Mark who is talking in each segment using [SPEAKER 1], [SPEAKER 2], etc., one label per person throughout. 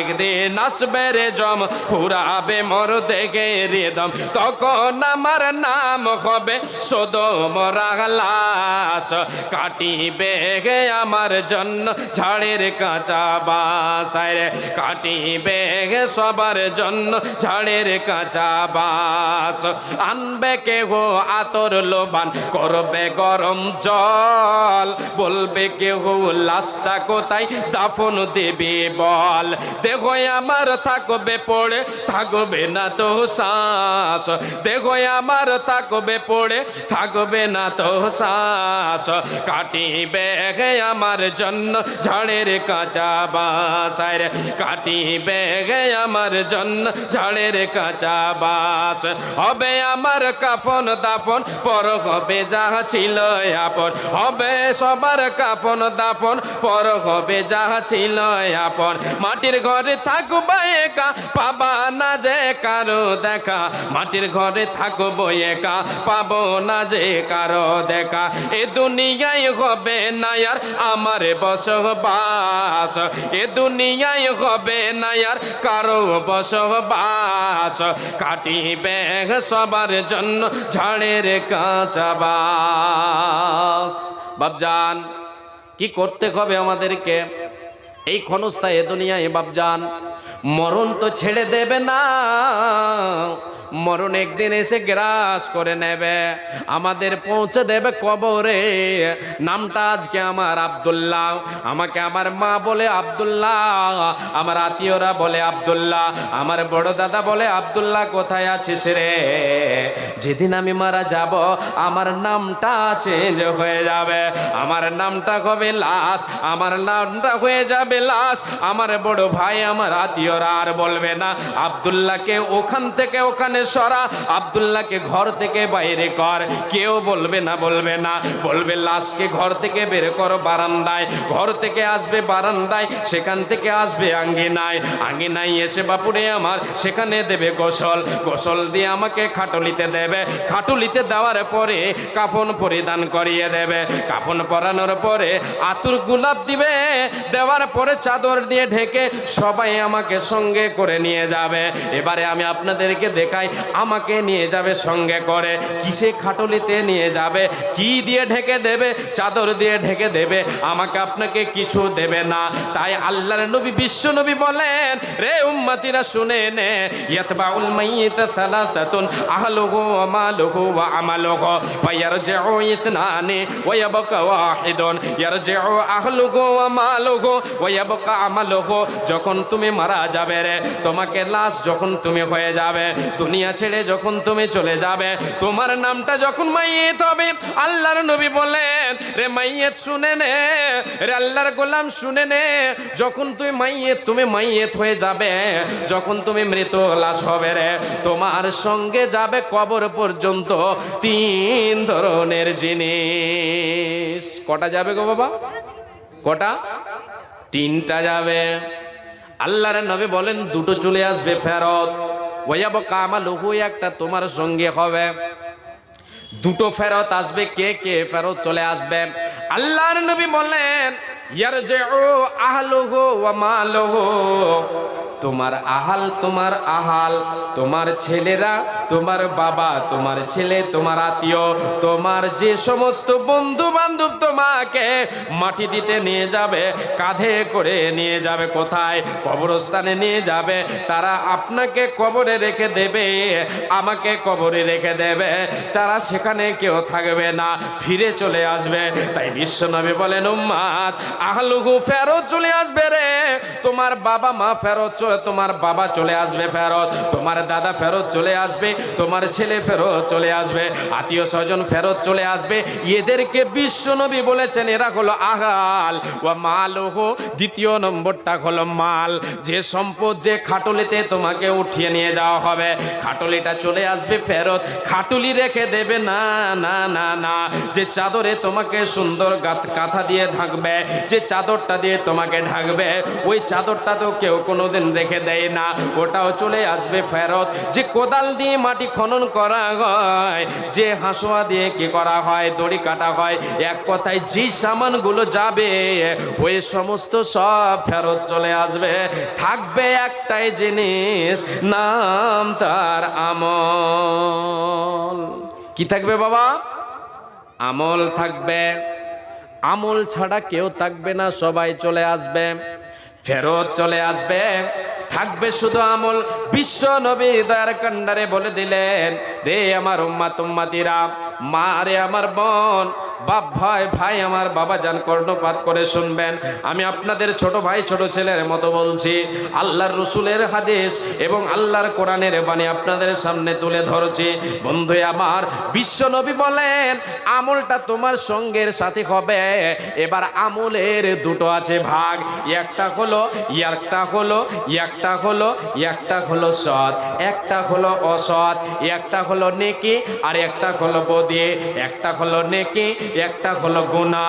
[SPEAKER 1] একদিন আসবে রে জম, ফুরাবে মোর দেখে রেদম। তখন আমার নাম হবে সদম রাগলাস কাটিবে গে আমার জন্য ঝাড়ের কাঁচা বাসায় রে, কাটিবে গে সবার জন্য ঝাড়ের কাঁচা বাস আনবে কে গো আতর লোবান, করবে গরম জল। বলবে কে গো লাশটা কোথায়? দাফন দেবে বল। দেখো আমার থাকবে পড়ে, থাকবে না তো শ্বাস। দেখো আমার থাকবে পড়ে, থাকবে না তো শ্বাস। কাটিবে গে আমার জন্য ঝাড়ের কাঁচা বাসায় কাটিবে গে আমার জন্য ঝাড়ের কাঁচা বাস হবে আমার কাফন দাফন, পর হবে যাহা ছিল আপন। হবে সবার কাফন দাফন, পর হবে যাহা ছিল আপন। মাটির ঘরে থাকব একা, পাবা না যে কারও দেখা। মাটির ঘরে থাকব একা, পাবো না যে কারও দেখা। এ দুনিয়ায় হবে না আর আমার বসবাস। এ দুনিয়ায় হবে না আর কারও বসবাস। কাটিবে সবার জন্য ঝাড়ের কাঁচা বাস। বাবজান কি করতে হবে আমাদেরকে? এই ক্ষণস্থায় এ দুনিয়ায় যান মরণ তো ছেড়ে দেবে না। মরণ একদিন এসে গ্রাস করে নেবে। আমাদের পৌঁছে দেবে কবরে। নামটা আজকে আমার আব্দুল্লাহ। আমাকে আমার মা বলে আব্দুল্লাহ। আমার আত্মীয়রা বলে আব্দুল্লাহ। আমার বড় দাদা বলে আব্দুল্লাহ, কোথায় আছিস রে? যেদিন আমি মারা যাব, আমার নামটা চেঞ্জ হয়ে যাবে। আমার নামটা হবে লাশ। আমার নামটা হয়ে যাবে লাশ। আমার বড় ভাই, আমার আত্মীয়রা আর বলবে না। আব্দুল্লাহকে ওখান থেকে ওখানে সরা। আব্দুল্লাহকে ঘর থেকে বাইরে কর। কেউ বলবে না বলবে না। বলবে, লাশকে ঘর থেকে বের করো বারান্দায়। ঘর থেকে আসবে বারান্দায়। সেখান থেকে আসবে আঙ্গিনায়। আঙ্গিনায় এসে বাপুরে আমার, সেখানে দেবে গোসল। গোসল দিয়ে আমাকে খাটুলিতে দেবে। খাটুলিতে দেওয়ার পরে কাফন পরিধান করিয়ে দেবে। কাফন পরানোর পরে আতুর গোলাপ দিবে। দেওয়ার পরে চাদর দিয়ে ঢেকে সবাই আমাকে সঙ্গে করে নিয়ে যাবে। এবারে আমি আপনাদেরকে দেখাই আমাকে নিয়ে যাবে সঙ্গে করে। কিসে খাটলিতে নিয়ে যাবে? কি দিয়ে ঢেকে দেবে? চাদর দিয়ে ঢেকে দেবে? আমাকে আপনাকে কিছু দেবে না। তাই আল্লাহর নবী, বিশ্ব নবী বলেন, রে উম্মতিরা, শুনে নে। ইয়াতবাউল মাইয়িত সালাসাতুন আহলুহু ওয়া মালুহু ওয়া আমালুহু ফায়ারজিউ ইতনানি ওয়া ইয়াবকা ওয়াহিদুন। ইয়ারজিউ আহলুহু ওয়া মালুহু ওয়া ইয়াবকা আমালুহু। যখন তুমি মারা যাবে রে, তোমাকে লাশ যখন তুমি হয়ে যাবে দুনিয়া ছেড়ে যখন তুমি চলে যাবে, তোমার নামটা যখন মাইয়েত হবে, আল্লাহর নবী বলেন, রে মাইয়েত শুনে নে, রে আল্লাহর গোলাম শুনে নে, যখন তুমি মাইয়েত তুমি মাইয়েত হয়ে যাবে, যখন তুমি মৃত লাশ হবে রে, তোমার সঙ্গে যাবে কবর পর্যন্ত তিন ধরনের জিনিস। কটা যাবে গো বাবা? কটা? তিনটা যাবে। আল্লাহর নবী বলেন, দুটো চলে আসবে ফেরত। ওয়াব কামা লহু একটা তোমার সঙ্গে হবে। দুটো ফেরত আসবে, কে কে ফেরত চলে আসবে? আল্লাহর নবী বলেন ইয়ারজিউ আহলুহু ওয়া মালুহু। তোমার আহাল তোমার আহাল, তোমার ছেলেরা, তোমার বাবা, তোমার ছেলে, তোমার আত্মীয়, তোমার যে সমস্ত বন্ধু বান্ধব তোমাকে মাটি দিতে নিয়ে যাবে, কাঁধে করে নিয়ে যাবে কোথায়, কবরস্থানে নিয়ে যাবে, তারা আপনাকে কবরে রেখে দেবে, আমাকে কবরে রেখে দেবে, তারা সেখানে কেউ থাকবে না, ফিরে চলে আসবে। তাই বিশ্বনবী বলেন, উম্মাদ, আহলুহু ফেরত চলে আসবে রে, তোমার বাবা মা ফেরত চলে তোমার বাবা চলে আসবে ফেরত, তোমার দাদা ফেরত চলে আসবে, তোমার ছেলে ফেরত চলে আসবে, আত্মীয় স্বজন ফেরত চলে আসবে। এদেরকে বিশ্বনবী বলেছেন, এরা হলো আহাল ও মাল হো দ্বিতীয় নম্বরটা হলো মাল। যে সম্পদ যে খাটলিতে তোমাকে উঠিয়ে নিয়ে যাওয়া হবে, খাটলিটা চলে আসবে ফেরত। খাটুলি রেখে দেবে, না না না না। যে চাদরে তোমাকে সুন্দর কাঁথা দিয়ে ঢাকবে, যে চাদরটা দিয়ে তোমাকে ঢাকবে, ওই চাদরটা তো কেউ কোনোদিন রেখে দেয় না, ওটাও চলে আসবে ফেরত। যে কোদাল দিয়ে মাটি খনন করা হয়, যে হাঁসুয়া দিয়ে কি করা হয়, দড়ি কাটা হয়, এক কথায় যে সামানগুলো যাবে, ওই সমস্ত সব ফেরত চলে আসবে। থাকবে একটাই জিনিস, নাম তার আমল। কি থাকবে বাবা? আমল থাকবে। আমল ছাড়া কেউ থাকবে না, সবাই চলে আসবে। ফেরত চলে আসবে। থাকবে শুধু আমল। বিশ্ব নবী দয়ার কান্ডারে বলে দিলেন রে আমার উম্মা তুম্মাতিরা মা রে আমার বোন, বাপ ভাই ভাই আমার বাবা যান কর্ণপাত করে শুনবেন। আমি আপনাদের ছোট ভাই, ছোট ছেলের মতো বলছি, আল্লাহর রসুলের হাদিস এবং আল্লাহর কোরআনের বাণী আপনাদের সামনে তুলে ধরছি। বন্ধু আমার, বিশ্ব নবী বলেন, আমলটা তোমার সঙ্গের সাথে হবে। এবার আমলের দুটো আছে ভাগ, একটা হলো একটা হলো একটা হলো একটা হলো সৎ, একটা হলো অসৎ, একটা হলো নেকি, আর একটা হলো বদি একটা হলো নেকি, একটা হলো গুণা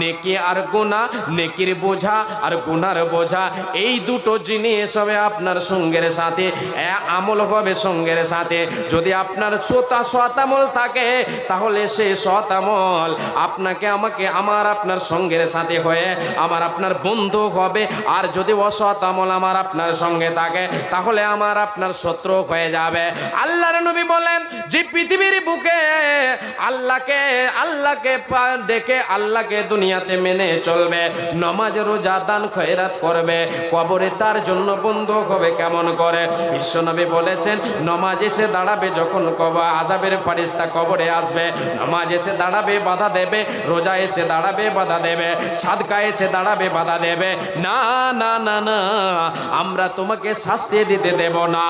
[SPEAKER 1] নেকি আর গুণা নেকির বোঝা আর গুনার বোঝা। এই দুটো জিনিস হবে আপনার সঙ্গের সাথে আমল হবে সঙ্গের সাথে। যদি আপনার শ্রোতা সতামল থাকে, তাহলে সে সতামল আপনাকে, আমাকে, আমার আপনার সঙ্গের সাথে হয়ে আমার আপনার বন্ধু হবে। আর যদি অসৎ আমল আমার আপনার সঙ্গে থাকে, তাহলে আমার আপনার শত্রু হয়ে যাবে। আল্লাহর নবী বলেন, যে পৃথিবীর বুকে আল্লাহকে আল্লাহকে ডেকে আল্লাহকে দুনিয়াতে মেনে চলবে, নমাজ, রোজা, দান, খয়রাত করবে, কবরে তার জন্য বন্ধু হবে কেমন করে? বিশ্বনবী বলেছেন, নমাজ এসে দাঁড়াবে যখন কব আজাবের ফারিস্তা কবরে আসবে, নমাজ এসে দাঁড়াবে, বাধা দেবে, রোজা এসে দাঁড়াবে, বাধা দেবে, সাদকা এসে দাঁড়াবে, বাধা দেবে। না না না না, আমরা তোমাকে শাস্তি দিতে দেব না।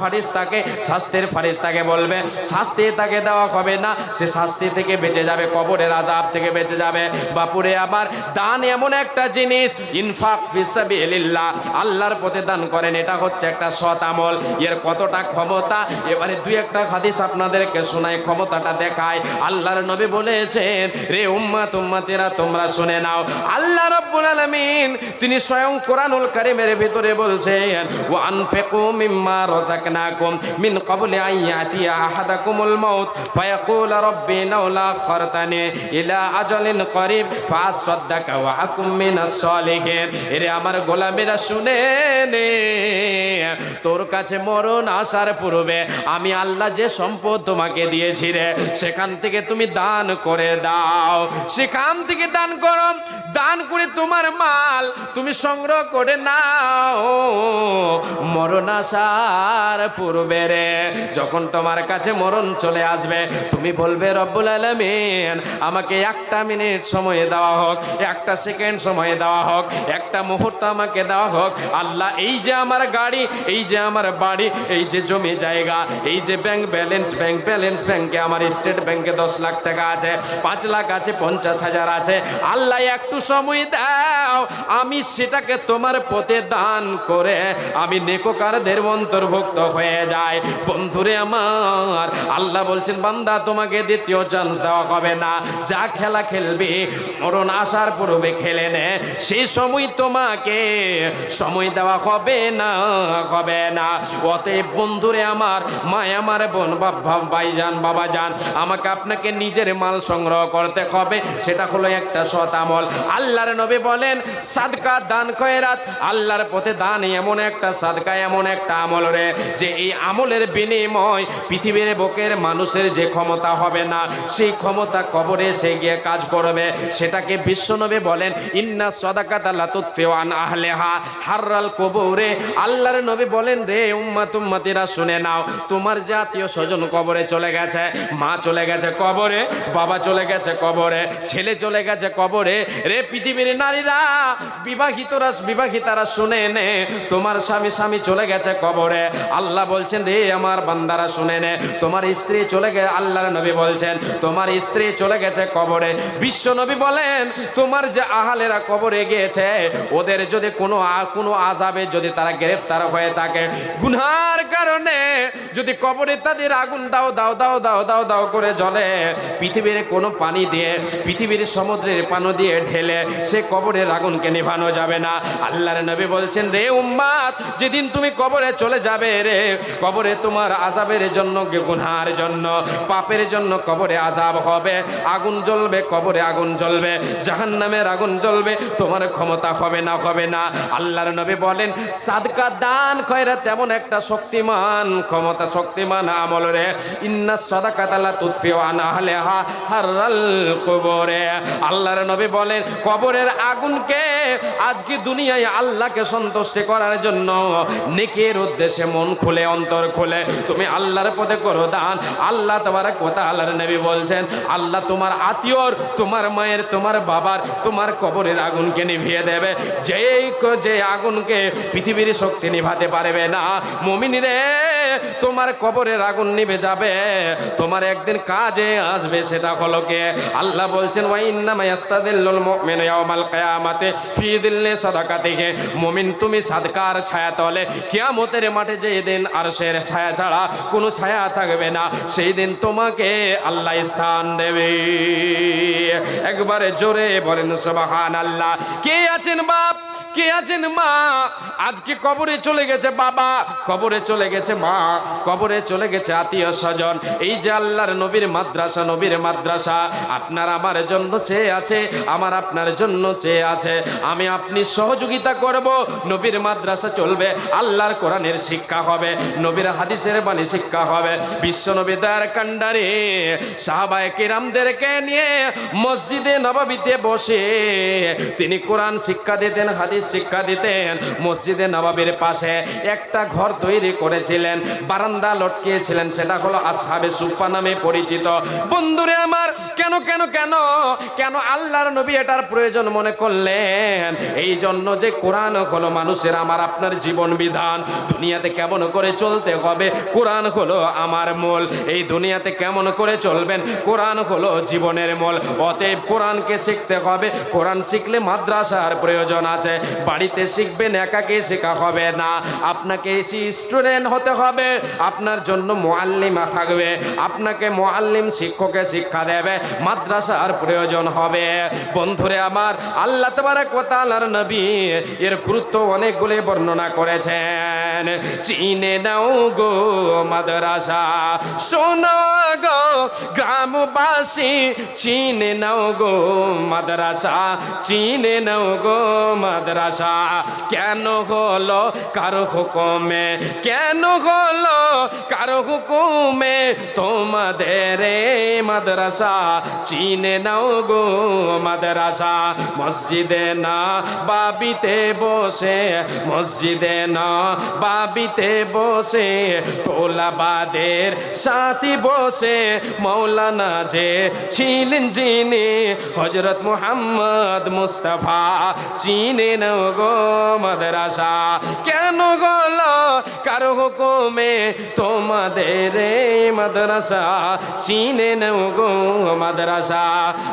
[SPEAKER 1] ফারিস্তাকে শাস্তির ফারিস্তাকে বলবে, শাস্তি তাকে দেওয়া হবে না, সে শাস্তি থেকে বেঁচে যাবে, কবরের আজাব থেকে বেঁচে যাবে। বাপুরে আবার দান এমন একটা জিনিস, ইনফাক ফিসাবিলিল্লাহ আল্লাহর পথে দান করেন, এটা হচ্ছে একটা সৎ আমল। এর কতটা ক্ষমতা? এবারে দুই একটা হাদিস আপনাদেরকে শোনায় ক্ষমতাটা দেখায় আল্লাহর নবী বলেছেন, রে উম্মাত উম্মাতেরা, তোমরা শুনে নাও। আল্লাহ রাব্বুল আলামিন, তিনি স্বয়ং কোরআনুল কারীমের ভিতরে বলছেন, ওয়া আনফিকু মিম্মা রাযাকনাকুম মিন ক্বাবলি আন ইয়াতিয়া আহাদাকুমুল মাউত ফায়াকুল রাব্বি লাউলা আখরতানি ইলা আজালিন করিব ফাসাদদাকা ওয়া আকুম মিনাস সালিহিন এরে আমার গোলামেরা শুনে নে। তোর কাছে মরণ আসার পূর্বে আমি আল্লাহ যে সম্পদ তোমাকে দিয়েছি রে, সেখান থেকে তুমি দান করে দাও। সেখান থেকে দান করো, দান করে তোমার মাল তুমি সংগ্রহ করে নাও। মরণ আসার পূর্বে রে, যখন তোমার কাছে মরণ চলে আসবে তুমি বলবে রব্বুল আলমিন, আমাকে একটা মিনিট সময় দেওয়া হোক, একটা সেকেন্ড সময় দেওয়া হোক, একটা মুহূর্ত আমাকে দেওয়া হোক। আল্লাহ, এই যে আমার গাড়ি, এই যে আমার বাড়ি, এই যে জমি জায়গা, এই যে ব্যাংক ব্যালেন্স ব্যাংক ব্যালেন্স ব্যাংকে আমার স্টেট ব্যাংকে দশ লাখ টাকা আছে, পাঁচ লাখ আছে, পঞ্চাশ হাজার আছে। আল্লাহ, একটু সময় দাও, আমি সেটাকে তোমার পথে দান করে আমি নেকোকারদের অন্তর্ভুক্ত হয়ে যায় বন্ধুরে আমার, আল্লাহ বলছেন, বান্দা তোমাকে দ্বিতীয় চান্স দেওয়া হবে না। যা খেলা খেলবি, মরণ আসার পূর্বে খেলে নে। সেই সময় তোমাকে সময় দেওয়া হবে না হবে না। অতএব বন্ধুরে আমার, মায় আমার বোন বাবা ভাইজান বাবা যান আমাকে আপনাকে নিজের মাল সংগ্রহ করতে হবে। সেটা হলো একটা সৎ আমল। আল্লাহর নবী বলেন, সাদকা দান খয়রাত। আল্লাহর পথে দান এমন একটা সাদকা, এমন একটা আমল রে। যে এই আমলের বিনিময় পৃথিবীর বুকের মানুষের যে ক্ষমতা হবে না। সেই ক্ষমতা কবরে সে গিয়ে কাজ করবে। সেটাকে বিশ্বনবী বলেন, ইন্না সদাকাত আল্লাহ তুৎফিওয়ান আহলেহা। হাররাল কবরে আল্লাহর নবী বলেন, রে উম্মাত উম্মাতিরা, শুনে নাও, তোমার জাতীয় স্বজন কবরে চলে গেছে। মা চলে গেছে কবরে, বাবা চলে গেছে কবরে, ছেলে চলে গেছে কবরে। রে পৃথিবীর নারীরা, বিবাহিতরা, বিবাহিতারা, শুনে নে, তোমার স্বামী স্বামী চলে গেছে কবরে। আল্লাহ বলছেন, রে আমার বান্দারা, শুনে নে, তোমার স্ত্রী চলে গেছে আল্লাহর নবী বলছেন, তোমার স্ত্রী চলে গেছে কবরে। বিশ্ব নবী বলেন, তোমার যে আহালেরা কবরে গিয়েছে, ওদের যদি কোনো কোনো আজাবে যদি তারা গ্রেফতার হয়ে থাকে গুনহার কারণে যদি কবরে তাদের আগুন দাও দাও দাও দাও দাও দাও করে জ্বলে, পৃথিবীর কোনো পানি দিয়ে, পৃথিবীর সমুদ্রের পানি দিয়ে ঢেলে সে কবরের আগুনকে নিভানো যাবে না। আল্লাহর নবী বলছেন, রে উম্মাদ, যেদিন তুমি কবরে চলে যাবে রে, কবরে তোমার আজাবের জন্য গুনহার জন্য পাপের জন্য কবরে আজাব হবে। আগুন জ্বলবে, কবরে আগুন জ্বলবে। জাহান্নামের আগুন জ্বলবে, তোমার ক্ষমতা হবে না হবে না। আল্লাহর নবী বলেন, সাদকা দান খয়রা তেমন একটা শক্তিমান, ক্ষমতা শক্তিমান আমল রে। ইন্না সদাকাতালা তুতফিও আনা হলে হা হারাল কবরে। আল্লাহর নবী বলেন, কবরের আগুনকে আজকে দুনিয়ায় আল্লাহকে সন্তুষ্টি করার জন্য নেকের উদ্দেশ্যে মন খুলে, অন্তর খুলে। তুমি আল্লাহর পথে করো দান, আল্লাহ তোমার নবী বলছেন, আল্লাহ তোমার আত্মীয়র তোমার মায়ের, তোমার বাবার, তোমার কবরের আগুনকে নিভিয়ে দেবে। যেই যে আগুনকে পৃথিবীর শক্তি নিভাতে পারবে না রে তোমার কবরের আগুন নিভে যাবে। তোমার একদিন কাজে আসবে সেটা আল্লাহ বলছেন তুমি ছায়া তলে কিয়ামতের মাঠে যে দিন আরশের ছায়া ছাড়া কোনো ছায়া থাকবে না, সেই দিন তোমাকে আল্লাহ স্থান দেবে। একবারে জোরে বলেন সুবহানাল্লাহ। কে আছেন বাপ? কে আছেন মা? আজকে কবরে চলে গেছে বাবা, কবরে চলে গেছে মা, কবরে চলে গেছে আত্মীয় স্বজন। এই যে আল্লাহর নবীর মাদ্রাসা নবীর মাদ্রাসা, আপনার আমার জন্য চেয়ে আছে, আমার আপনার জন্য চেয়ে আছে। আমি আপনি সহযোগিতা করব, নবীর মাদ্রাসা চলবে, আল্লাহর কোরআনের শিক্ষা হবে, নবীর হাদিসের বাণী শিক্ষা হবে। বিশ্ব নবী দয়ার কান্ডারে সাহাবায়ে কিরামদেরকে নিয়ে মসজিদে নবাবিতে বসে তিনি কোরআন শিক্ষা দিতেন, হাদিস শিক্ষা দিতেন। মসজিদে নবাবির পাশে একটা ঘর তৈরি করেছিলেন, বারান্দা লটকিয়েছিলেন, সেটা হলো আসহাবে সুফা নামে পরিচিত। বন্ধুরে আমার, কেন কেন কেন? কেন আল্লাহর নবী এটার প্রয়োজন মনে করলেন? এই জন্য যে কোরআন হলো মানুষের আমার, আপনার জীবন বিধান। দুনিয়াতে কেমন করে চলতে হবে? কোরআন হলো আমার মূল। এই দুনিয়াতে কেমন করে চলবেন? কোরআন হলো জীবনের মূল। অতএব কোরআনকে শিখতে হবে। কোরআন শিখলে মাদ্রাসার প্রয়োজন আছে। বাড়িতে শিখবেন, একাকে শেখা হবে না। আপনাকে স্টুডেন্ট হতে হবে, আপনার জন্য মোয়াল্লিমা থাকবে। আপনাকে মোয়াল্লিম শিক্ষকে শিক্ষা দেবে, মাদ্রাসার প্রয়োজন হবে। বন্ধুরে আমার, আল্লাহ তোমার কোতালার নবী এর গুরুত্ব অনেকগুলি বর্ণনা করেছেন। চিনে নাও গো মাদ্রাসা, শোনো গো গ্রামবাসী, চিনে নাও গো মাদ্রাসা, চিনে নাও গো মাদ্রাসা। কেন হলো কারও হুকুমে? কেন হলো কারও হুকুমে তোমাদের মাদ্রাসা। চিনে নাও গো মাদ্রাসা। মসজিদে না, বাবিতে বসে। মসজিদে না, বাবিতে বসে। তোলাবাদের সাথী বসে। মৌলানা যে ছিলেন যিনি হজরত মুহাম্মদ মুস্তফা। চিনে নাও গো মাদ্রাসা। কেন গলো কারও হুকুমে তোমাদের মাদ্রাসা চিনে নাও গো মাদ্রাসা।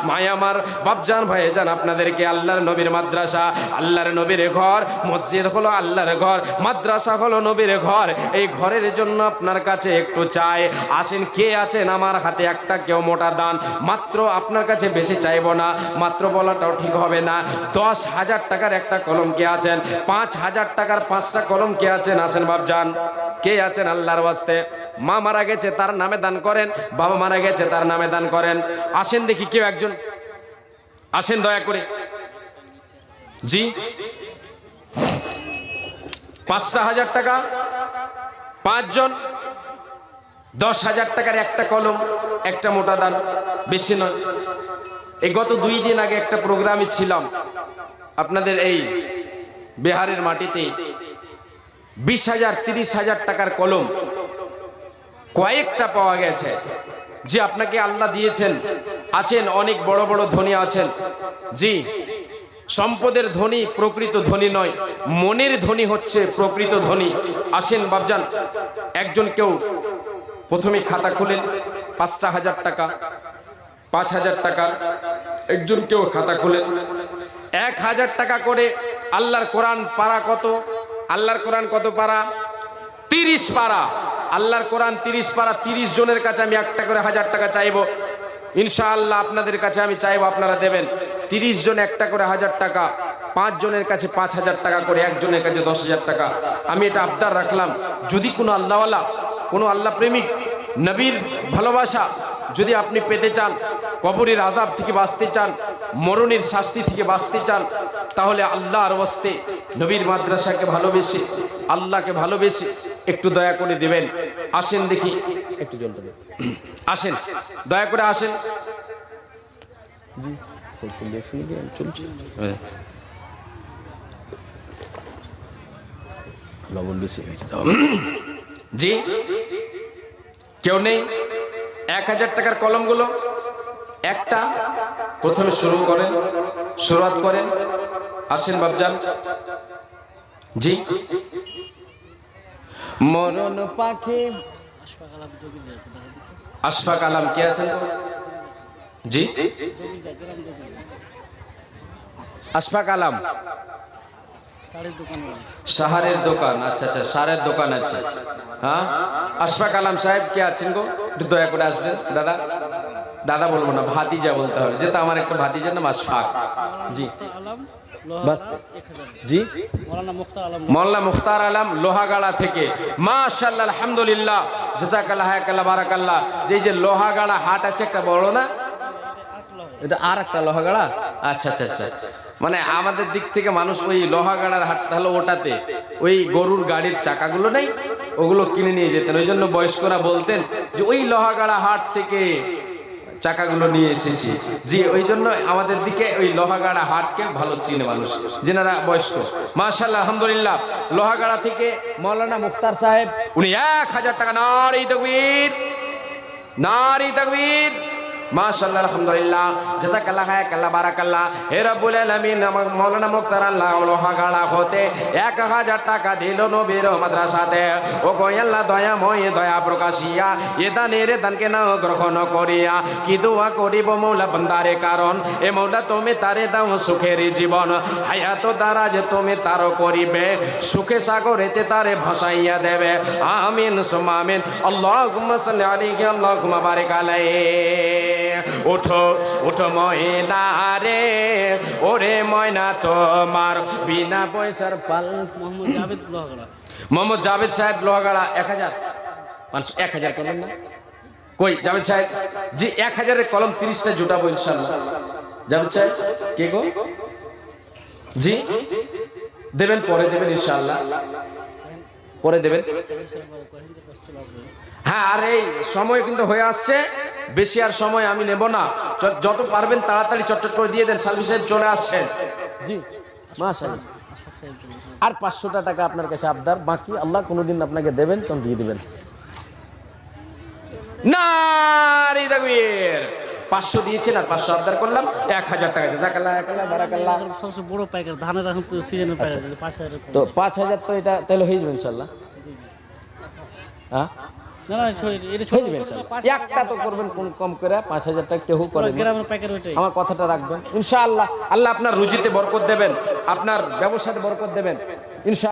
[SPEAKER 1] মায়ামার বাবজান ভাইজান, আপনাদেরকে আল্লাহর নবীর মাদ্রাসা, আল্লাহর নবীর ঘর, মসজিদ হলো আল্লাহর ঘর, মাদ্রাসা হলো নবীর ঘর। এই ঘরের জন্য আপনার কাছে একটু চাই। আসেন, কে আছেন আমার হাতে একটা কেউ মোটা দান? মাত্র আপনার কাছে বেশি চাইব না, মাত্র বলাটাও ঠিক হবে না। দশ হাজার টাকার একটা কলম কে আছেন? পাঁচ হাজার টাকার পাঁচটা কলম কে আছেন? আসেন বাবজান কে আছেন আল্লাহর ওয়াস্তে? মা মারা গেছে, তার নামে দান করেন, বাবা মারা গেছে, তার নামে দান করেন। আসেন দেখি কেউ একজন। আসেন দয়া করে। জি। পাঁচটা হাজার টাকা, পাঁচজন। দশ হাজার টাকার একটা কলম, একটা মোটা দান, বেশি নয়। এই গত দুই দিন আগে একটা প্রোগ্রামে ছিলাম। আপনাদের এই বিহারের মাটিতে বিশ হাজার, তিরিশ হাজার টাকার কলম কয়েকটা পাওয়া গেছে যে আপনাকে আল্লাহ দিয়েছেন। আছেন, অনেক বড় বড় ধনী আছেন। জি, সম্পদের ধনী প্রকৃত ধনী নয়, মনের ধনী হচ্ছে প্রকৃত ধনী। আসেন বাবজান একজন কেউ প্রথমে খাতা খুলেন, পাঁচটা হাজার টাকা, পাঁচ হাজার টাকা, একজন কেউ খাতা খুলে এক হাজার টাকা করে আল্লাহর কোরআন পারা কত? আল্লাহর কোরআন কত পারা? তিরিশ পারা। আল্লাহর কোরআন তিরিশ পারা, তিরিশ জনের কাছে আমি একটা করে হাজার টাকা চাইব। ইনশাআল্লাহ আপনাদের কাছে আমি চাইব, আপনারা দেবেন। তিরিশ জন একটা করে হাজার টাকা, পাঁচ জনের কাছে পাঁচ হাজার টাকা করে, একজনের কাছে দশ হাজার টাকা। আমি এটা আবদার রাখলাম। যদি কোনো আল্লাহওয়ালা, কোনো আল্লাহ প্রেমিক, নবীর ভালোবাসা যদি আপনি পেতে চান, কবরের আজাব থেকে বাঁচতে চান মরণের শাস্তি থেকে বাঁচতে চান, তাহলে আল্লাহর বস্তে নবীর মাদ্রাসাকে ভালোবেসে, আল্লাহকে ভালোবেসে একটু দয়া করে দেবেন। আসেন দেখি, একটু জলটা আসেন, দয়া করে আসেন। লবণ বেশি হয়েছে জি, কেউ নেই? এক হাজার টাকার কলমগুলো, একটা প্রথমে শুরু করেন, শুরুয়াত করেন। আসেন বাবজান জি। মরণ পাখি আশফাক আলম কে আছেন? জি। আশফাক আলম। সাহারের দোকান আচ্ছা আচ্ছা সারের দোকান আছে। হ্যাঁ? আশফাক আলম সাহেব কে আছেন গো? দয়া করে আসবেন, দাদা। দাদা বলব না, ভাতিজা বলতে হবে। যেটা আমার একটা ভাতিজার নাম আশফাক। জি। জি।
[SPEAKER 2] মুখতার
[SPEAKER 1] লোহাগাড়া থেকে। যে লোহাগাড়া হাট আছে, একটা বড় না? আর একটা লোহাগাড়া? আচ্ছা আচ্ছা আচ্ছা। মানে আমাদের দিক থেকে মানুষ ওই লোহাগাড়ার হাট, তাহলে ওটাতে ওই গরুর গাড়ির চাকাগুলো নেই? ওগুলো কিনে নিয়ে যেতেন। ওই জন্য বয়স্করা বলতেন যে ওই লোহাগাড়া হাট থেকে চাকাগুলো নিয়ে এসেছি। জি ওই জন্য আমাদের দিকে ওই লোহাগাড়া হাটকে ভালো চিনে মানুষ, যেনারা বয়স্ক। মাশাল্লাহ আলহামদুলিল্লাহ। লোহাগাড়া থেকে মৌলানা মুখতার সাহেব, উনি এক হাজার টাকা নারী তকবীর নারী তকবীর। মাশাআল্লাহ, আলহামদুলিল্লাহ। জাযাকাল্লাহ হায়াকাল্লাহ বারাকাল্লাহ। হে রব্বুল আলামিন আমা- মাওলানা মুক্তার আল্লাহ লোহাগাড়া হতে এক হাজার টাকা দিল নবীর মাদ্রাসাতে। ও গয়াল্লাহ দয়াময়, দয়া প্রকাশিয়া। এ দানের দানকে না গ্রহণ করিয়া কি দোয়া করিব মৌলা বন্দারে কারণ? এ মৌলা, তুমি তারে দাও সুখের জীবন। হায়াত দ্বারা যে তুমি তার করিবে। সুখে সাগরেতে তারে ভাসাইয়া দেবে। আমিন, সুমামিন। আল্লাহুম্মা সাল্লি আলাইহি, আল্লাহুম্মা বারিক আলাইহি। ওঠো ওঠো ময়না রে, ওরে ময়না তোমার। বিনা পয়সার পাল
[SPEAKER 2] মোহাম্মদ জাভেদ
[SPEAKER 1] মোহাম্মদ জাভেদ সাহেব লোহাগাড়া, এক হাজার। মানুষ, এক হাজার করবেন না? কই, জাভেদ সাহেব? জি, এক হাজারের কলম তিরিশটা জুটাবো ইনশাল্লাহ। জাভেদ সাহেব, কে গো? জি? দেবেন, পরে দেবেন ইনশাল্লাহ। পরে দেবেন। হ্যাঁ আর এই সময় কিন্তু হয়ে আসছে। বেশি আর সময় আমি নেব না। যত পারবেন তাড়াতাড়ি চটচট করে দিয়ে দেন সার্ভিস সাহেব চলে আসছেন। জি মাশাআল্লাহ। আর পাঁচশোটা টাকা আপনার কাছে আবদার বাকি আল্লাহ কোনোদিন আপনাকে দেবেন তখন দিয়ে দিবেন। নারী তাকবীর। পাঁচশো দিয়েছেন আর পাঁচশো আবদার করলাম। এক হাজার টাকা
[SPEAKER 2] সবচেয়ে বড় পাইকার ধানের এখন তো সিজনের পাইকার পাঁচ হাজার
[SPEAKER 1] তো পাঁচ হাজার তো এটা তাহলে হয়ে যাবে ইনশাল্লাহ হ্যাঁ?
[SPEAKER 2] না না এটা ছোট
[SPEAKER 1] যাবে ইনশাল্লাহ। একটা তো করবেন কোন কম করে পাঁচ হাজার টাকা কেউ করেন না।
[SPEAKER 2] গ্রামের পাইকার ওইটাই।
[SPEAKER 1] আমার কথাটা রাখবেন। ইনশাআল্লাহ আল্লাহ আপনার রুজিতে বরকত দেবেন আপনার ব্যবসাতে বরকত দেবেন। ইনশা